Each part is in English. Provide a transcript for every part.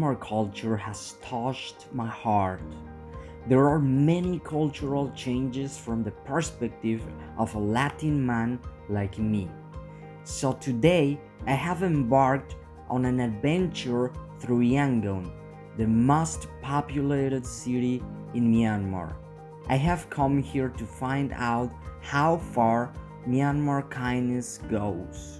Myanmar culture has touched my heart. There are many cultural changes from the perspective of a Latin man like me. So today I have embarked on an adventure through Yangon, the most populated city in Myanmar. I have come here to find out how far Myanmar kindness goes.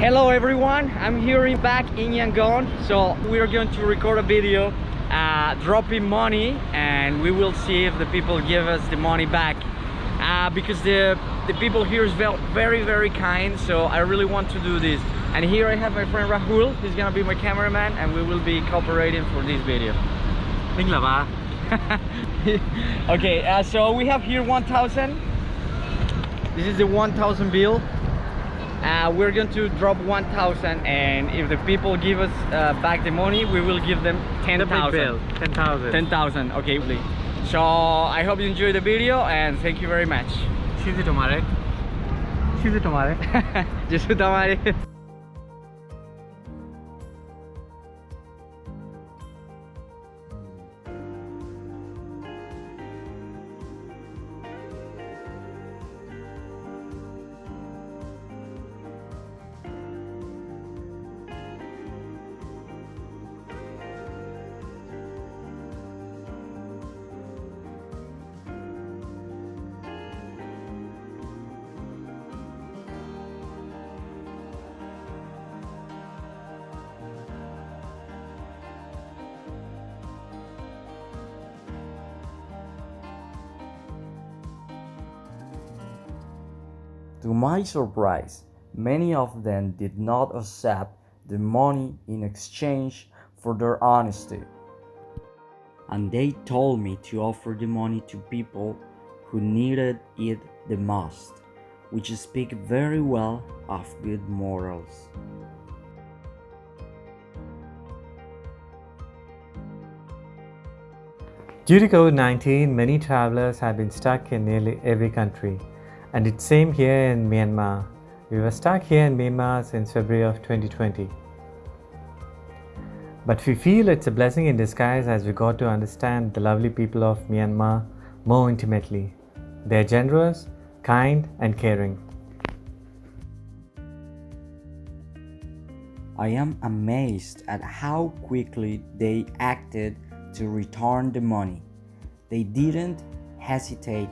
Hello everyone, I'm here in back in Yangon. So we are going to record a video uh, dropping money and we will see if the people give us the money back. Uh, because the the people here is very very kind so I really want to do this. And here I have my friend Rahul. He's gonna be my cameraman and we will be cooperating for this video. Okay uh, so we have here 1000 this is the 1000 bill uh, we're going to drop 1000 and if the people give us uh, back the money we will give them 10,000 10,000 10,000 okay please. So I hope you enjoy the video and thank you very much. Chizi tomare. Chizi tomare. Jesu tamare To my surprise, many of them did not accept the money in exchange for their honesty. And they told me to offer the money to people who needed it the most, which speak very well of good morals. Due to COVID-19, many travelers have been stuck in nearly every country. And it's same here in Myanmar. We were stuck here in Myanmar since February of 2020. But we feel it's a blessing in disguise as we got to understand the lovely people of Myanmar more intimately. They're generous, kind, and caring. I am amazed at how quickly they acted to return the money. They didn't hesitate.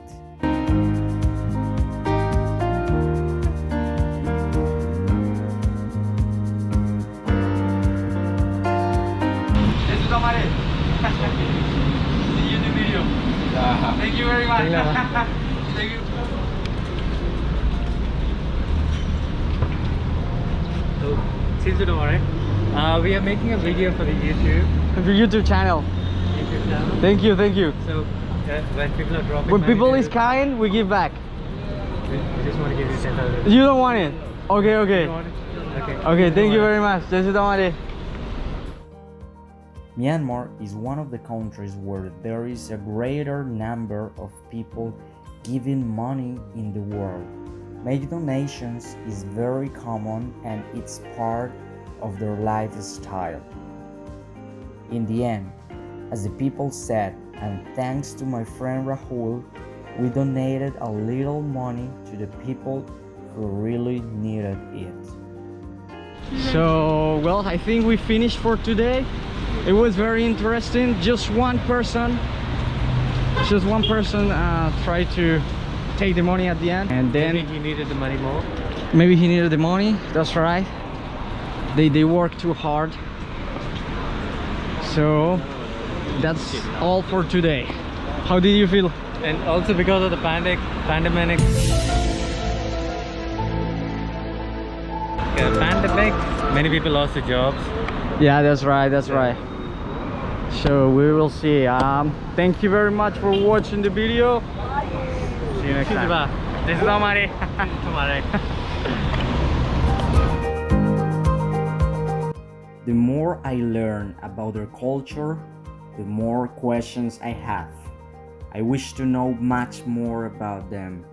Very much. Thank you. So, Chizi tomare uh, We are making a video for the YouTube, The YouTube channel. YouTube channel. Thank you, thank you. So, uh, when people are dropping When people they is kind, we give back. we, we just want to give you 10,000. You don't want it? Okay, okay. You want it? Okay. Okay, thank you very much. Jesu tamare. Myanmar is one of the countries where there is a greater number of people giving money in the world. Make donations is very common and it's part of their lifestyle. In the end, as the people said, and thanks to my friend Rahul, we donated a little money to the people who really needed it. So, well, I think we finished for today. It was very interesting. Just one person, just one person uh, tried to take the money at the end, and then Maybe he needed the money more. maybe he needed the money. That's right. They they worked too hard. So that's all for today. How did you feel? And also because of the pandemic, pandemic, pandemic, many people lost their jobs. Yeah, that's right. That's Yeah. right. So we will see. Um, thank you very much for watching the video. See you next time. This is Amari. The more I learn about their culture, the more questions I have. I wish to know much more about them.